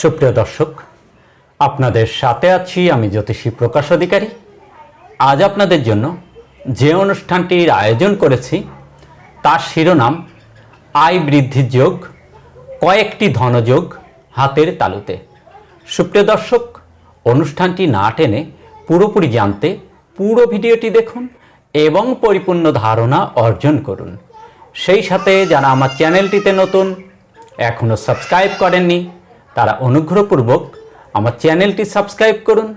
সুপ্রিয় দর্শক, আপনাদের সাথে আছি আমি জ্যোতিষী প্রকাশ অধিকারী। আজ আপনাদের জন্য যে অনুষ্ঠানটির আয়োজন করেছি, তার শিরোনাম আয় বৃদ্ধির যোগ, কয়েকটি ধনযোগ হাতের তালুতে। সুপ্রিয় দর্শক, অনুষ্ঠানটি না টেনে পুরোপুরি জানতে পুরো ভিডিওটি দেখুন এবং পরিপূর্ণ ধারণা অর্জন করুন। সেই সাথে যারা আমার চ্যানেলটিতে নতুন এখনও সাবস্ক্রাইব করেননি তারা অনুগ্রহপূর্বক আমার চ্যানেলটি সাবস্ক্রাইব করুন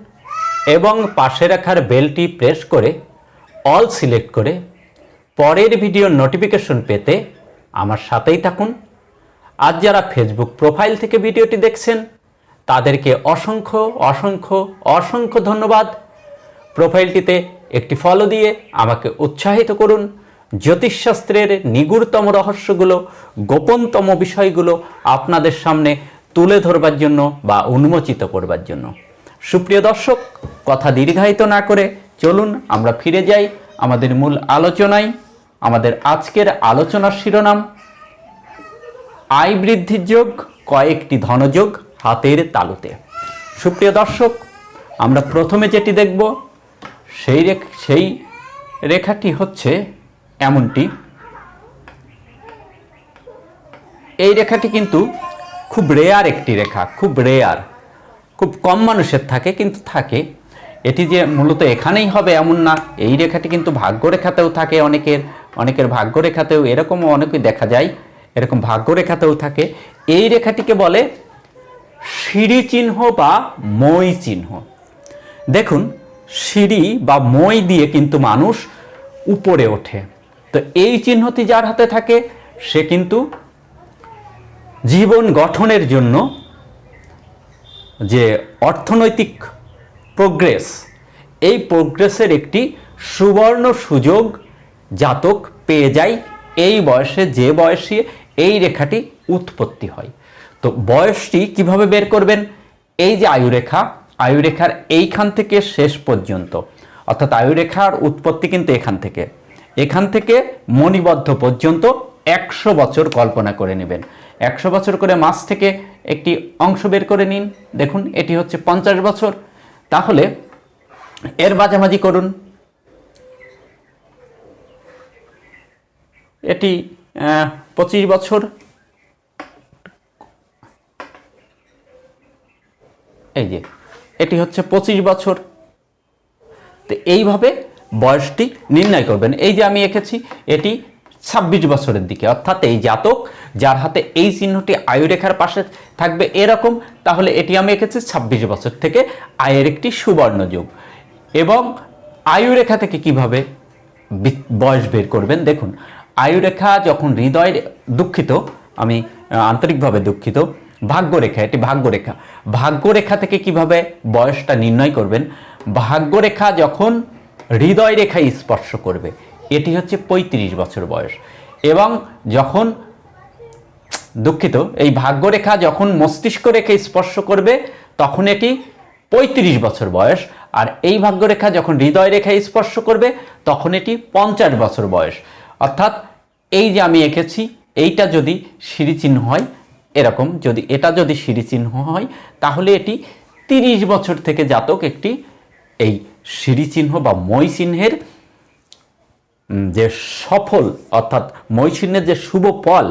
এবং পাশে রাখার বেলটি প্রেস করে অল সিলেক্ট করে পরের ভিডিওর নোটিফিকেশন পেতে আমার সাথেই থাকুন। আজ যারা ফেসবুক প্রোফাইল থেকে ভিডিওটি দেখছেন, তাদেরকে অসংখ্য অসংখ্য অসংখ্য ধন্যবাদ। প্রোফাইলটিতে একটি ফলো দিয়ে আমাকে উৎসাহিত করুন। জ্যোতিষশাস্ত্রের নিগুড়তম রহস্যগুলো, গোপনতম বিষয়গুলো আপনাদের সামনে তুলে ধরবার জন্য বা উন্মোচিত করবার জন্য। সুপ্রিয় দর্শক, কথা দীর্ঘায়িত না করে চলুন আমরা ফিরে যাই আমাদের মূল আলোচনায়। আমাদের আজকের আলোচনার শিরোনাম, আয় বৃদ্ধির যোগ, কয়েকটি ধনযোগ হাতের তালুতে। সুপ্রিয় দর্শক, আমরা প্রথমে যেটি দেখব, সেই সেই রেখাটি হচ্ছে এমনটি। এই রেখাটি কিন্তু খুব রেয়ার একটি রেখা, খুব রেয়ার খুব কম মানুষের থাকে, কিন্তু থাকে। এটি যে মূলত এখানেই হবে এমন না, এই রেখাটি কিন্তু ভাগ্যরেখাতেও থাকে অনেকের অনেকের ভাগ্যরেখাতেও এরকমও অনেকে দেখা যায়, এরকম ভাগ্যরেখাতেও থাকে। এই রেখাটিকে বলে সিঁড়ি চিহ্ন বা মই চিহ্ন। দেখুন, সিঁড়ি বা মই দিয়ে কিন্তু মানুষ উপরে ওঠে। তো এই চিহ্নটি যার হাতে থাকে, সে কিন্তু জীবন গঠনের জন্য যে অর্থনৈতিক প্রোগ্রেস এই প্রোগ্রেসের একটি সুবর্ণ সুযোগ জাতক পেয়ে যায়। এই বয়সে, যে বয়সে এই রেখাটি উৎপত্তি হয়। তো বয়সটি কীভাবে বের করবেন? এই যে আয়ুরেখা, আয়ুরেখার এইখান থেকে শেষ পর্যন্ত। অর্থাৎ আয়ুরেখার উৎপত্তি কিন্তু এখান থেকে। এখান থেকে মণিবদ্ধ পর্যন্ত একশো বছর কল্পনা করে নেবেন। একশো বছর করে মাস থেকে একটি অংশ বের করে নিন। দেখুন, এটি হচ্ছে পঞ্চাশ বছর। তাহলে এর মাঝামাঝি করুন। এটি পঁচিশ বছর। এই যে, এটি হচ্ছে পঁচিশ বছর। তো এইভাবে বয়সটি নির্ণয় করবেন। এই যে আমি এঁকেছি, এটি ছাব্বিশ বছরের দিকে। অর্থাৎ এই জাতক যার হাতে এই চিহ্নটি আয়ুরেখার পাশে থাকবে এরকম, তাহলে এটি আমি এঁকেছি ছাব্বিশ বছর থেকে আয়ের একটি সুবর্ণ যুগ। এবং আয়ুরেখা থেকে কীভাবে বয়স বের করবেন? দেখুন আয়ুরেখা যখন হৃদয়ের দুঃখিত, আমি আন্তরিকভাবে দুঃখিত, ভাগ্যরেখা, এটি ভাগ্যরেখা। ভাগ্যরেখা থেকে কীভাবে বয়সটা নির্ণয় করবেন? ভাগ্যরেখা যখন হৃদয় রেখায় স্পর্শ করবে এটি হচ্ছে ৩৫ বছর বয়স। এবং যখন দুঃখিত, এই ভাগ্যরেখা যখন মস্তিষ্ক রেখে স্পর্শ করবে, তখন এটি ৩৫ বছর বয়স। আর এই ভাগ্যরেখা যখন হৃদয় রেখায় স্পর্শ করবে, তখন এটি পঞ্চাশ বছর বয়স। অর্থাৎ এই যে আমি এঁকেছি, এইটা যদি সিঁড়িচিহ্ন হয়, এরকম যদি এটা যদি সিঁড়িচিহ্ন হয়, তাহলে এটি তিরিশ বছর থেকে জাতক একটি এই সিঁড়িচিহ্ন বা মই চিহ্নের যে সফল, অর্থাৎ মই যে শুভ ফল,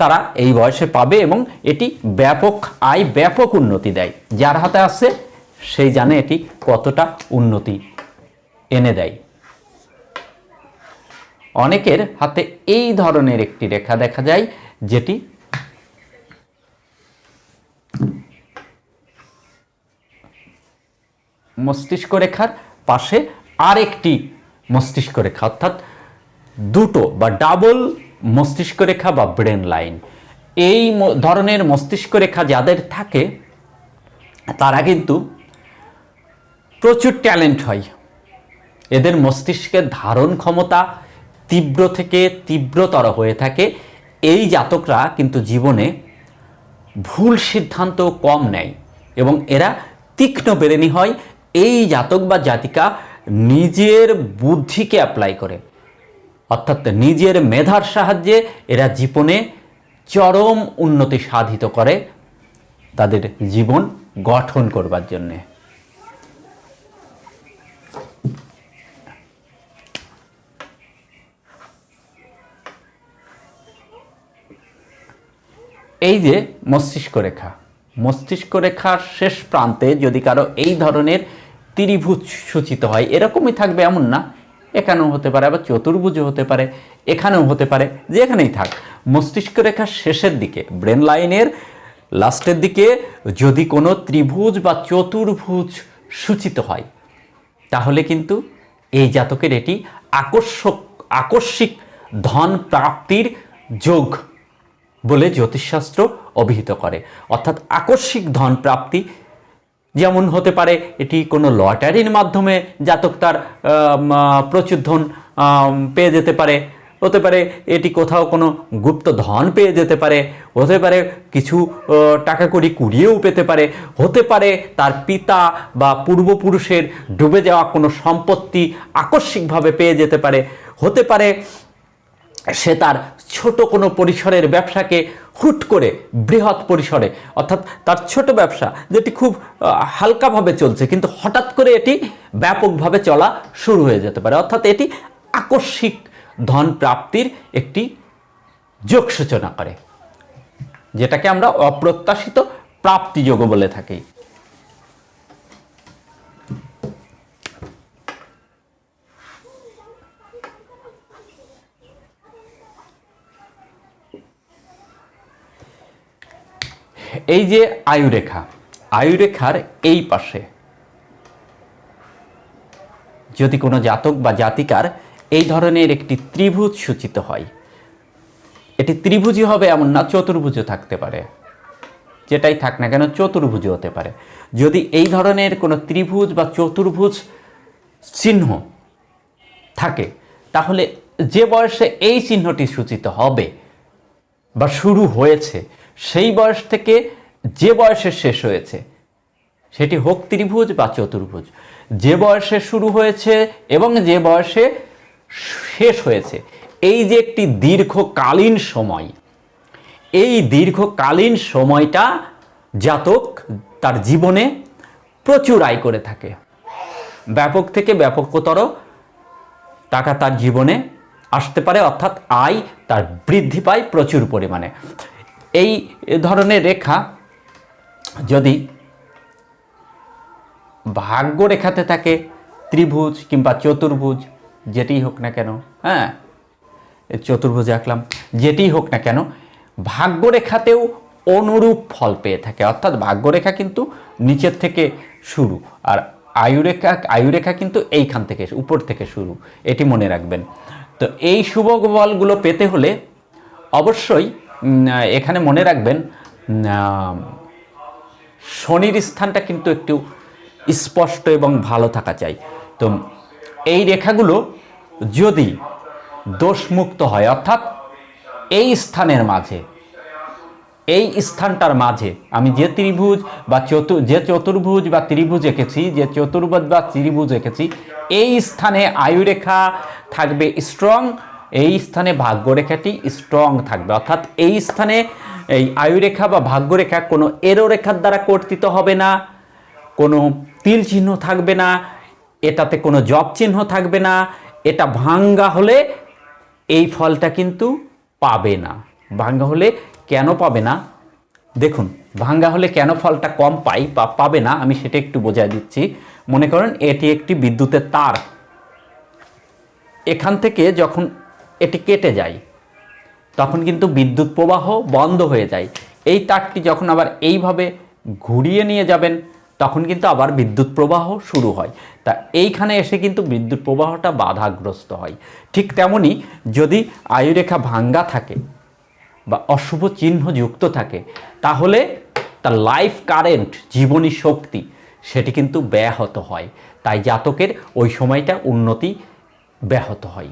তারা এই বয়সে পাবে এবং এটি ব্যাপক আয়, ব্যাপক উন্নতি দেয়। যার হাতে আছে, সেই জানে এটি কতটা উন্নতি এনে দেয়। অনেকের হাতে এই ধরনের একটি রেখা দেখা যায়, যেটি মস্তিষ্ক রেখার পাশে আরেকটি মস্তিষ্ক রেখা, অর্থাৎ দুটো বা ডাবল মস্তিষ্ক রেখা বা ব্রেন লাইন এই ধরনের মস্তিষ্ক রেখা যাদের থাকে, তারা কিন্তু প্রচুর ট্যালেন্ট হয়। এদের মস্তিষ্কের ধারণ ক্ষমতা তীব্র থেকে তীব্রতর হয়ে থাকে। এই জাতকরা কিন্তু জীবনে ভুল সিদ্ধান্ত কম নেয় এবং এরা তীক্ষ্ণ বেরেনি হয়। এই জাতক বা জাতিকা নিজের বুদ্ধিকে অ্যাপ্লাই করে। অর্থাৎ নিজের মেধার সাহায্যে এরা জীবনে চরম উন্নতি সাধিত করে তাদের জীবন গঠন করবার জন্যে। এই যে মস্তিষ্ক রেখা। মস্তিষ্ক রেখার শেষ প্রান্তে যদি কারও এই ধরনের ত্রিভুজ সূচিত হয়। এরকমই থাকবে এমন না। এখানেও হতে পারে, আবার চতুর্ভুজও হতে পারে, এখানেও হতে পারে যে এখানেই থাক। মস্তিষ্ক রেখার শেষের দিকে ব্রেন লাইনের লাস্টের দিকে যদি কোনো ত্রিভুজ বা চতুর্ভুজ সূচিত হয়, তাহলে কিন্তু এই জাতকের এটি আকর্ষক, আকস্মিক ধন প্রাপ্তির যোগ বলে জ্যোতিষশাস্ত্র অভিহিত করে। অর্থাৎ আকস্মিক ধন প্রাপ্তি যেমন হতে পারে এটি কোনো লটারির মাধ্যমে জাতক তার প্রচুর ধন পেয়ে যেতে পারে। হতে পারে এটি কোথাও কোনো গুপ্ত ধন পেয়ে যেতে পারে। হতে পারে কিছু টাকা কড়ি কুড়িয়েও পেতে পারে। হতে পারে তার পিতা বা পূর্বপুরুষের ডুবে যাওয়া কোনো সম্পত্তি আকস্মিকভাবে পেয়ে যেতে পারে। হতে পারে সে তার ছোট কোনো পরিসরের ব্যবসাকে হুট করে বৃহৎ পরিসরে, অর্থাৎ তার ছোট ব্যবসা যেটি খুব হালকাভাবে চলছে, কিন্তু হঠাৎ করে এটি ব্যাপকভাবে চলা শুরু হয়ে যেতে পারে। অর্থাৎ এটি আকস্মিক ধন প্রাপ্তির একটি যোগ সূচনা করে, যেটাকে আমরা অপ্রত্যাশিত প্রাপ্তিযোগ বলে থাকি। এই যে আয়ুরেখা, আয়ুরেখার এই পাশে। যদি কোনো জাতক বা জাতিকার এই ধরনের একটি ত্রিভুজ সূচিত হয়, এটি ত্রিভুজই হবে এমন না, চতুর্ভুজও থাকতে পারে। যেটাই থাক না কেন চতুর্ভুজ হতে পারে। যদি এই ধরনের কোনো ত্রিভুজ বা চতুর্ভুজ চিহ্ন থাকে, তাহলে যে বয়সে এই চিহ্নটি সূচিত হবে বা শুরু হয়েছে, সেই বয়স থেকে যে বয়সে শেষ হয়েছে, সেটি হোক ত্রিভুজ বা চতুর্ভুজ, যে বয়সে শুরু হয়েছে এবং যে বয়সে শেষ হয়েছে, এই যে একটি দীর্ঘকালীন সময়, এই দীর্ঘকালীন সময়টা জাতক তার জীবনে প্রচুর আয় করে থাকে। ব্যাপক থেকে ব্যাপকতর টাকা তার জীবনে আসতে পারে, অর্থাৎ আয় তার বৃদ্ধি পায় প্রচুর পরিমাণে। এই ধরনের রেখা যদি ভাগ্য রেখাতে থাকে ত্রিভুজ কিংবা চতুর্ভুজ, যেটি হোক না কেন হ্যাঁ চতুর্ভুজ আঁকলাম, যেটি হোক না কেন, ভাগ্যরেখাতেও অনুরূপ ফল পেয়ে থাকে। অর্থাৎ ভাগ্যরেখা কিন্তু নিচের থেকে শুরু আর আয়ুরেখা আয়ুরেখা কিন্তু এইখান থেকে, উপর থেকে শুরু। এটি মনে রাখবেন। তো এই শুভ বলগুলো পেতে হলে অবশ্যই এখানে মনে রাখবেন শনির স্থানটা কিন্তু একটু স্পষ্ট এবং ভালো থাকা চাই। তো এই রেখাগুলো যদি দোষমুক্ত হয়, অর্থাৎ এই স্থানের মাঝে, এই স্থানটার মাঝে আমি যে ত্রিভুজ বা চতু, যে চতুর্ভুজ বা ত্রিভুজ এঁকেছি, যে চতুর্ভুজ বা ত্রিভুজ এঁকেছি, এই স্থানে আয়ুরেখা থাকবে স্ট্রং এই স্থানে ভাগ্যরেখাটি স্ট্রং থাকবে। অর্থাৎ এই স্থানে এই আয়ুরেখা বা ভাগ্যরেখা কোনো এরো রেখার দ্বারা কর্তিত হবে না, কোনো তিল চিহ্ন থাকবে না, এটাতে কোনো জব চিহ্ন থাকবে না, এটা ভাঙ্গা হলে এই ফলটা কিন্তু পাবে না। ভাঙ্গা হলে কেন পাবে না? দেখুন, ভাঙ্গা হলে কেন ফলটা কম পাই বা পাবে না, আমি সেটা একটু বোঝাই দিচ্ছি। মনে করেন এটি একটি বিদ্যুতের তার। এখান থেকে যখন এটি কেটে যায় তখন কিন্তু বিদ্যুৎ প্রবাহ বন্ধ হয়ে যায়। এই তারটি যখন আবার এইভাবে ঘুরিয়ে নিয়ে যাবেন, তখন কিন্তু আবার বিদ্যুৎ প্রবাহ শুরু হয়। তা এইখানে এসে কিন্তু বিদ্যুৎ প্রবাহটা বাধাগ্রস্ত হয়। ঠিক তেমনি যদি আয়ুরেখা ভাঙ্গা থাকে বা অশুভ চিহ্ন যুক্ত থাকে, তাহলে তার লাইফ কারেন্ট, জীবনী শক্তি, সেটি কিন্তু ব্যাহত হয়। তাই জাতকের ওই সময়টা উন্নতি ব্যাহত হয়।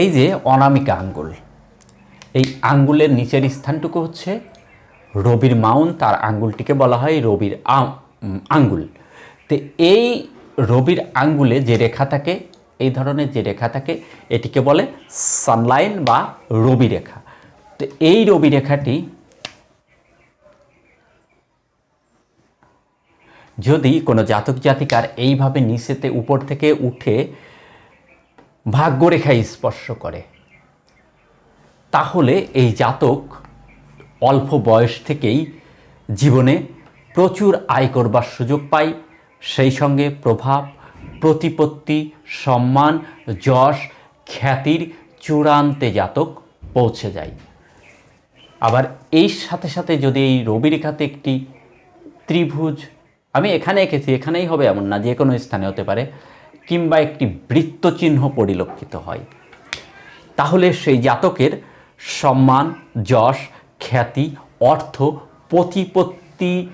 এই যে অনামিকা আঙ্গুল, এই আঙ্গুলের নিচের স্থানটুকু হচ্ছে রবির মাউন তার আঙ্গুলটিকে বলা হয় রবির আঙ্গুল। তো এই রবির আঙ্গুলে যে রেখা থাকে, এই ধরনের যে রেখা থাকে, এটিকে বলে সানলাইন বা রবি রেখা। তো এই রবি রেখাটি যদি কোনো জাতক জাতিকার এইভাবে নিচেতে উপর থেকে উঠে ভাগ্যরেখায় স্পর্শ করে। তাহলে এই জাতক অল্প বয়স থেকেই জীবনে প্রচুর আয় করবার সুযোগ পায়। সেই সঙ্গে প্রভাব, প্রতিপত্তি, সম্মান, যশ, খ্যাতির চূড়ান্তে জাতক পৌঁছে যায়। আবার এই সাথে সাথে যদি এই রবি রেখাতে একটি ত্রিভুজ, আমি এখানে এঁকেছি, এখানেই হবে এমন না, যে কোনো স্থানে হতে পারে কিংবা একটি বৃত্তচিহ্ন পরিলক্ষিত হয়। তাহলে সেই জাতকের সম্মান, যশ, খ্যাতি, অর্থ, প্রতিপত্তি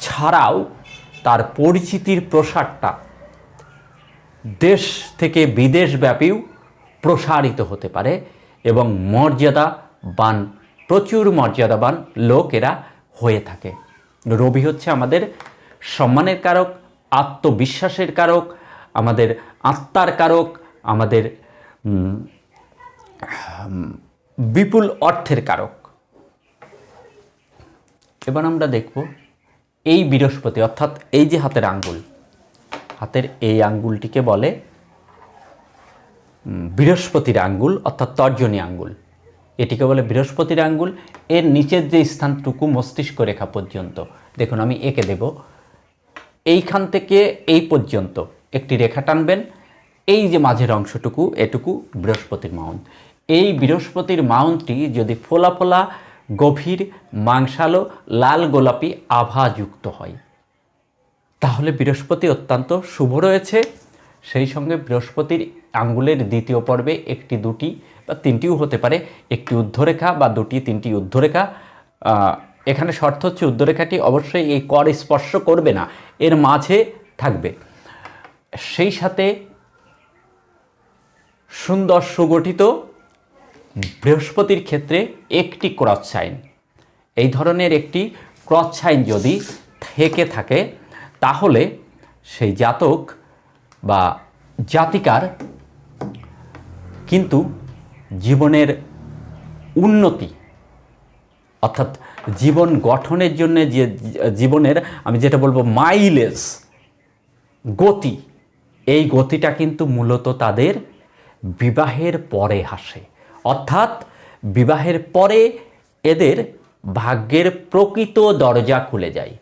ছাড়াও তার পরিচিতির প্রসারটা দেশ থেকে বিদেশব্যাপীও প্রসারিত হতে পারে এবং মর্যাদাবান, প্রচুর মর্যাদাবান লোক এরা হয়ে থাকে। রবি হচ্ছে আমাদের সম্মানের কারক, আত্মবিশ্বাসের কারক আমাদের আত্মার কারক, আমাদের বিপুল অর্থের কারক। এবার আমরা দেখব এই বৃহস্পতি, অর্থাৎ এই যে হাতের আঙ্গুল, হাতের এই আঙ্গুলটিকে বলে বৃহস্পতির আঙ্গুল, অর্থাৎ তর্জনী আঙ্গুল। এটিকে বলে বৃহস্পতির আঙ্গুল। এর নিচের যে স্থানটুকু মস্তিষ্ক রেখা পর্যন্ত, দেখুন আমি এঁকে দেব, এইখান থেকে এই পর্যন্ত। একটি রেখা টানবেন। এই যে মাঝের অংশটুকু, এটুকু বৃহস্পতির মাউন্ট। এই বৃহস্পতির মাউন্টটি যদি ফোলা ফোলা, গভীর, মাংসালো, লাল গোলাপি আভাযুক্ত হয়, তাহলে বৃহস্পতি অত্যন্ত শুভ রয়েছে। সেই সঙ্গে বৃহস্পতির আঙ্গুলের দ্বিতীয় পর্বে একটি, দুটি বা তিনটিও হতে পারে। একটি ঊর্ধ্বরেখা বা দুটি, তিনটি ঊর্ধ্বরেখা। এখানে শর্ত হচ্ছে ঊর্ধ্বরেখাটি অবশ্যই এই কর স্পর্শ করবে না, এর মাঝে থাকবে। সেই সাথে সুন্দর সুগঠিত বৃহস্পতির ক্ষেত্রে একটি ক্রস সাইন। এই ধরনের একটি ক্রস সাইন যদি থেকে থাকে, তাহলে সেই জাতক বা জাতিকার কিন্তু জীবনের উন্নতি, অর্থাৎ জীবন গঠনের জন্য যে, জীবনের, আমি যেটা বলব মাইলেজ গতি এই গতিটা কিন্তু মূলত তাদের বিবাহের পরে আসে। অর্থাৎ বিবাহের পরে এদের ভাগ্যের প্রকৃত দরজা খুলে যায়।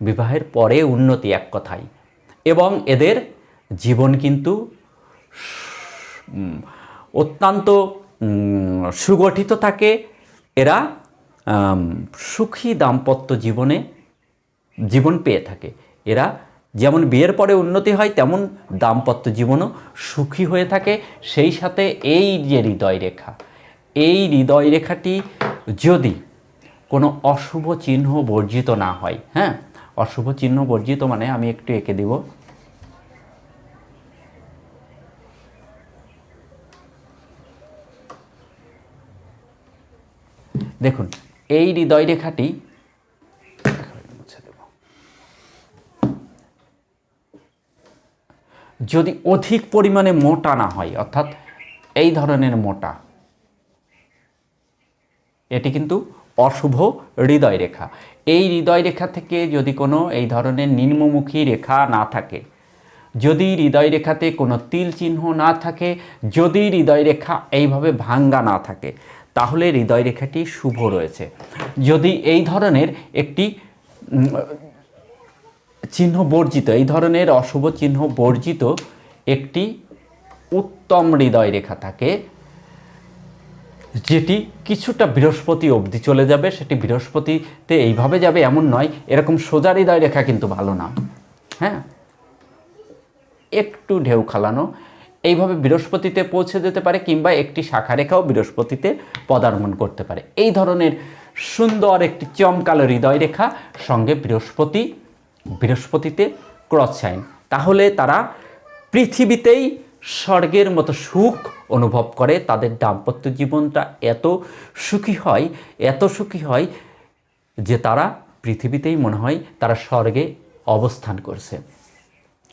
বিবাহের পরে উন্নতি এক কথায়। এবং এদের জীবন কিন্তু অত্যন্ত সুগঠিত থাকে। এরা সুখী দাম্পত্য জীবনে জীবন পেয়ে থাকে। এরা যেমন বিয়ের পরে উন্নতি হয়, তেমন দাম্পত্য জীবনও সুখী হয়ে থাকে। সেই সাথে এই যে হৃদয় রেখা এই হৃদয় রেখাটি যদি কোনো অশুভ চিহ্ন বর্জিত না হয় হ্যাঁ? অশুভ চিহ্ন বর্জিত মানে আমি একটু এঁকে দেব। দেখুন, এই হৃদয় রেখাটি মুছে দেব। যদি অধিক পরিমাণে মোটা না হয়, অর্থাৎ এই ধরনের মোটা, এটি কিন্তু অশুভ হৃদয় রেখা এই হৃদয় রেখা থেকে যদি কোনো এই ধরনের নিম্নমুখী রেখা না থাকে, যদি হৃদয় রেখাতে কোনো তিল চিহ্ন না থাকে, যদি হৃদয় রেখা এইভাবে ভাঙ্গা না থাকে, তাহলে হৃদয় রেখাটি শুভ রয়েছে। যদি এই ধরনের একটি চিহ্ন বর্জিত, এই ধরনের অশুভ চিহ্ন বর্জিত একটি উত্তম হৃদয় রেখা থাকে, যেটি কিছুটা বৃহস্পতি অবধি চলে যাবে। সেটি বৃহস্পতিতে এইভাবে যাবে এমন নয়, এরকম সোজা হৃদয় রেখা কিন্তু ভালো না। হ্যাঁ? একটু ঢেউ খালানো, এইভাবে বৃহস্পতিতে পৌঁছে যেতে পারে কিংবা একটি শাখা রেখাও বৃহস্পতিতে পদার্পণ করতে পারে। এই ধরনের সুন্দর একটি চমকালো হৃদয় রেখা সঙ্গে বৃহস্পতি বৃহস্পতিতে ক্রস সাইন। তাহলে তারা পৃথিবীতেই স্বর্গের মতো সুখ অনুভব করে, তাদের দাম্পত্য জীবনটা এত সুখী হয়, এত সুখী হয় যে তারা পৃথিবীতেই মনে হয় তারা স্বর্গে অবস্থান করছে।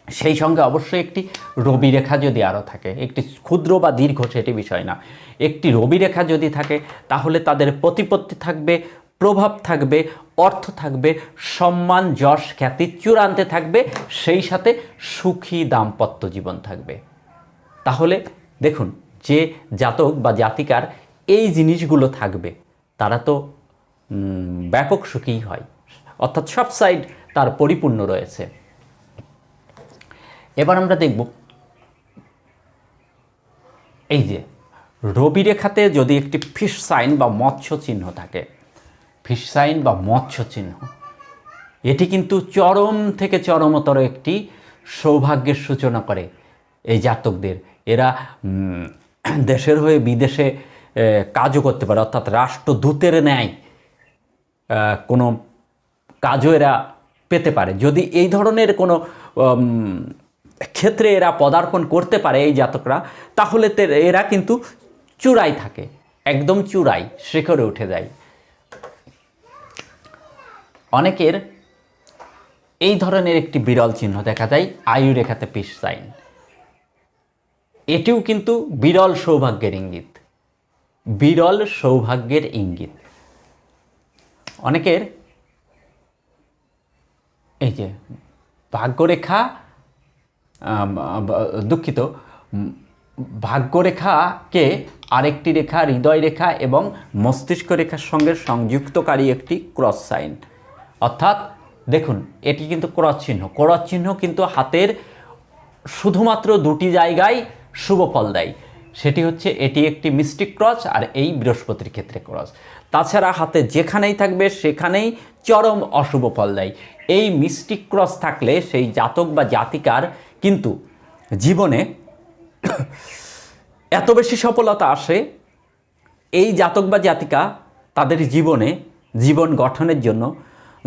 সেই সঙ্গে অবশ্যই একটি রবি রেখা যদি আরও থাকে, একটি ক্ষুদ্র বা দীর্ঘ সেটি বিষয় না, একটি রবি রেখা যদি থাকে, তাহলে তাদের প্রতিপত্তি থাকবে প্রভাব থাকবে, অর্থ থাকবে, সম্মান, যশ, খ্যাতি চূড়ান্তে থাকবে, সেই সাথে সুখী দাম্পত্য জীবন থাকবে। তাহলে দেখুন, যে জাতক বা জাতিকার এই জিনিসগুলো থাকবে, তারা তো ব্যাপক সুখী হয়। অর্থাৎ সব সাইড তার পরিপূর্ণ রয়েছে। এবার আমরা দেখব, এই যে রবি রেখাতে যদি একটি ফিশ সাইন বা মৎস্য চিহ্ন থাকে ফিশ সাইন বা মৎস্য চিহ্ন এটি কিন্তু চরম থেকে চরমতর একটি সৌভাগ্যের সূচনা করে এই জাতকদের। এরা দেশের হয়ে বিদেশে কাজও করতে পারে, অর্থাৎ রাষ্ট্রদূতের ন্যায় কোনো কাজও এরা পেতে পারে। যদি এই ধরনের কোনো ক্ষেত্রে এরা পদার্পণ করতে পারে এই জাতকরা, তাহলে এরা কিন্তু চূড়াই থাকে, একদম চূড়াই শিখরে উঠে যায়। অনেকের এই ধরনের একটি বিরল চিহ্ন দেখা যায় আয়ু রেখাতে পিস সাইন। এটিও কিন্তু বিরল সৌভাগ্যের ইঙ্গিত। বিরল সৌভাগ্যের ইঙ্গিত। অনেকের এই যে ভাগ্যরেখা দুঃখিত, ভাগ্যরেখাকে আরেকটি রেখা হৃদয় রেখা এবং মস্তিষ্ক রেখার সঙ্গে সংযুক্তকারী একটি ক্রস সাইন। অর্থাৎ দেখুন, এটি কিন্তু ক্রস চিহ্ন। ক্রস চিহ্ন কিন্তু হাতের শুধুমাত্র দুটি জায়গায় শুভ ফল দেয়। সেটি হচ্ছে এটি একটি মিস্টিক ক্রস আর এই বৃহস্পতির ক্ষেত্রে ক্রস তাছাড়া হাতে যেখানেই থাকবে, সেখানেই চরম অশুভ ফল দেয়। এই মিস্টিক ক্রস থাকলে সেই জাতক বা জাতিকার কিন্তু জীবনে এত বেশি সফলতা আসে, এই জাতক বা জাতিকা তাদের জীবনে, জীবন গঠনের জন্য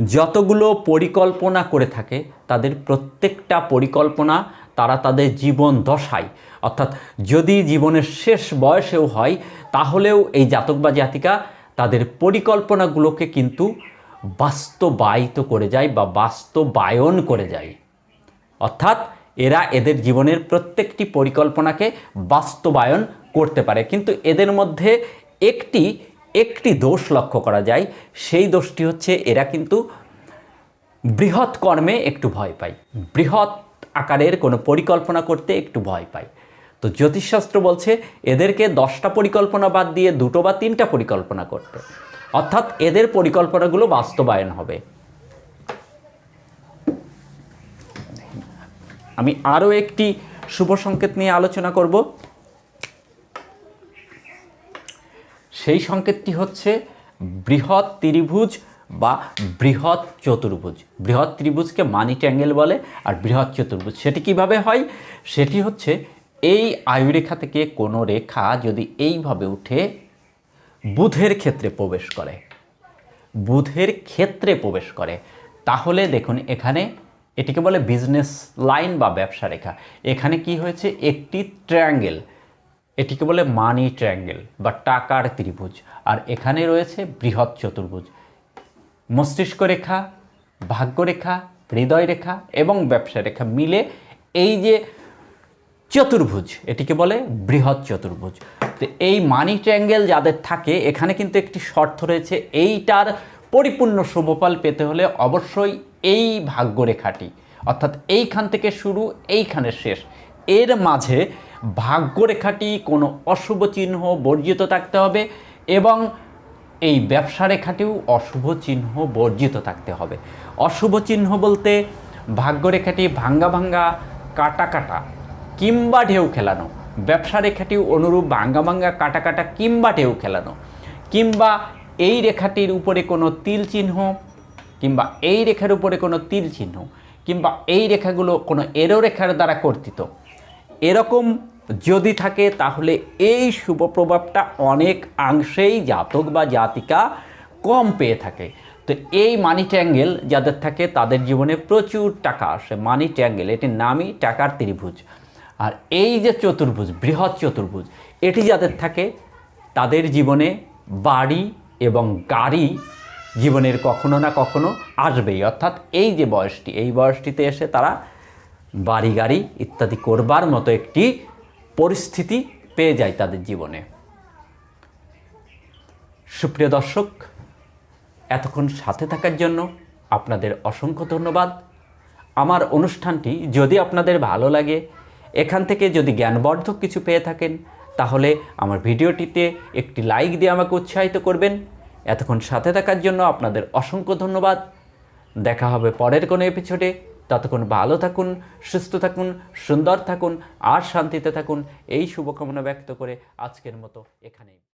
যতগুলো পরিকল্পনা করে থাকে, তাদের প্রত্যেকটা পরিকল্পনা তারা তাদের জীবন দশায়। অর্থাৎ যদি জীবনের শেষ বয়সেও হয়, তাহলেও এই জাতক বা জাতিকা তাদের পরিকল্পনাগুলোকে কিন্তু বাস্তবায়িত করে যায় বা বাস্তবায়ন করে যায়। অর্থাৎ এরা এদের জীবনের প্রত্যেকটি পরিকল্পনাকে বাস্তবায়ন করতে পারে। কিন্তু এদের মধ্যে একটি একটি দোষ লক্ষ্য করা যায়, সেই দোষটি হচ্ছে এরা কিন্তু বৃহৎ কর্মে একটু ভয় পায়। বৃহৎ আকারের কোনো পরিকল্পনা করতে একটু ভয় পায়। তো জ্যোতিষশাস্ত্র বলছে, এদেরকে দশটা পরিকল্পনা বাদ দিয়ে দুটো বা তিনটা পরিকল্পনা করতে। অর্থাৎ এদের পরিকল্পনাগুলো বাস্তবায়ন হবে। আমি আরও একটি শুভ সংকেত নিয়ে আলোচনা করব। সেই সংকেতটি হচ্ছে বৃহৎ ত্রিভুজ বা বৃহৎ চতুর্ভুজ। বৃহৎ ত্রিভুজকে মানি ট্যাঙ্গেল বলে আর বৃহৎ চতুর্ভুজ। সেটি কীভাবে হয়? সেটি হচ্ছে এই আয়ুরেখা থেকে কোনো রেখা যদি এইভাবে উঠে বুধের ক্ষেত্রে প্রবেশ করে, বুধের ক্ষেত্রে প্রবেশ করে, তাহলে দেখুন এখানে এটিকে বলে বিজনেস লাইন বা ব্যবসা রেখা। এখানে কি হয়েছে? একটি ট্রায়াঙ্গেল এটিকে বলে মানি ট্রায়াঙ্গেল বা টাকার ত্রিভুজ। আর এখানে রয়েছে বৃহৎ চতুর্ভুজ। মস্তিষ্ক রেখা ভাগ্যরেখা হৃদয় রেখা এবং ব্যবসা রেখা মিলে এই যে চতুর্ভুজ, এটিকে বলে বৃহৎ চতুর্ভুজ। তো এই মানি ট্রায়াঙ্গেল যাদের থাকে, এখানে কিন্তু একটি শর্ত রয়েছে, এইটার পরিপূর্ণ শুভফল পেতে হলে অবশ্যই এই ভাগ্যরেখাটি অর্থাৎ এইখান থেকে শুরু এইখানে শেষ। এর মাঝে ভাগ্যরেখাটি কোনো অশুভ চিহ্ন বর্জিত থাকতে হবে এবং এই ব্যবসা রেখাটিও অশুভ চিহ্ন বর্জিত থাকতে হবে। অশুভ চিহ্ন বলতে ভাগ্যরেখাটি ভাঙ্গা ভাঙ্গা, কাটা কাটা কিংবা ঢেউ খেলানো। ব্যবসা রেখাটিও অনুরূপ ভাঙ্গা ভাঙ্গা, কাটা কাটা কিংবা ঢেউ খেলানো। কিংবা এই রেখাটির উপরে কোনো তিল চিহ্ন কিংবা এই রেখার উপরে কোনো তিল চিহ্ন কিংবা এই রেখাগুলো কোনো এরো রেখার দ্বারা কর্তিত। এরকম যদি থাকে, তাহলে এই শুভ প্রভাবটা অনেক অংশেই জাতক বা জাতিকা কম পেয়ে থাকে। তো এই মানি ট্যাঙ্গেল যাদের থাকে, তাদের জীবনে প্রচুর টাকা আসে। মানি ট্যাঙ্গেল এটির নামই টাকার ত্রিভুজ। আর এই যে চতুর্ভুজ, বৃহৎ চতুর্ভুজ, এটি যাদের থাকে, তাদের জীবনে বাড়ি এবং গাড়ি জীবনের কখনো না কখনো আসবেই। অর্থাৎ এই যে বয়সটি, এই বয়সটিতে এসে তারা বাড়ি গাড়ি ইত্যাদি করবার মতো একটি পরিস্থিতি পেয়ে যায় তাদের জীবনে। সুপ্রিয় দর্শক, এতক্ষণ সাথে থাকার জন্য আপনাদের অসংখ্য ধন্যবাদ। আমার অনুষ্ঠানটি যদি আপনাদের ভালো লাগে, এখান থেকে যদি জ্ঞানবর্ধক কিছু পেয়ে থাকেন, তাহলে আমার ভিডিওটিতে একটি লাইক দিয়ে আমাকে উৎসাহিত করবেন। এতক্ষণ সাথে থাকার জন্য আপনাদের অসংখ্য ধন্যবাদ। দেখা হবে পরের কোনো এপিসোডে। ততক্ষণ ভালো থাকুন, সুস্থ থাকুন, সুন্দর থাকুন, আর শান্তিতে থাকুন। এই শুভকামনা ব্যক্ত করে আজকের মতো এখানেই।